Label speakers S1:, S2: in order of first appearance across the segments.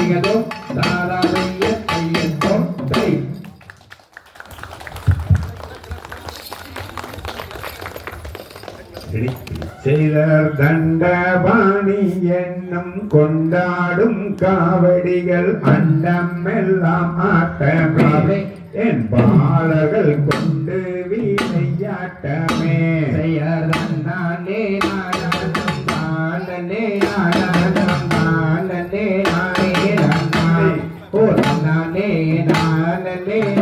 S1: கைகளோ தாராளைய கையத்தோ கை சிலர் தண்டபாணி என்னும் கொண்டாடும் காவடிகள் அண்டம் எல்லாம் ஆட்டமே. என் பாடல்கள் கொண்டு வீணையாட்டமே.
S2: செய்யறந்தானே நான் નાનને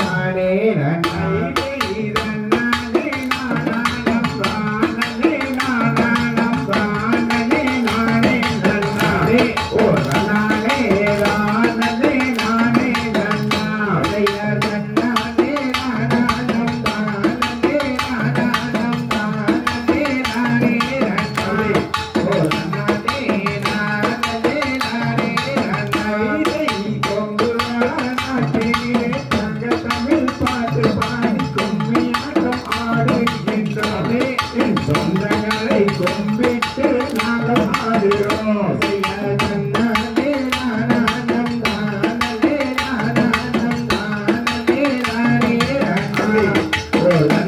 S2: Well,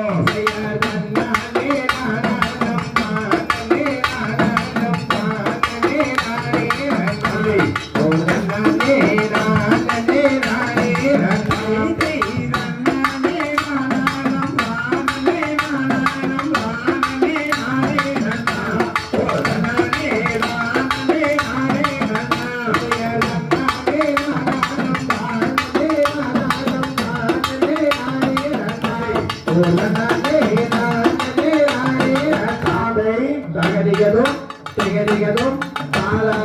S2: తీయదు చాలా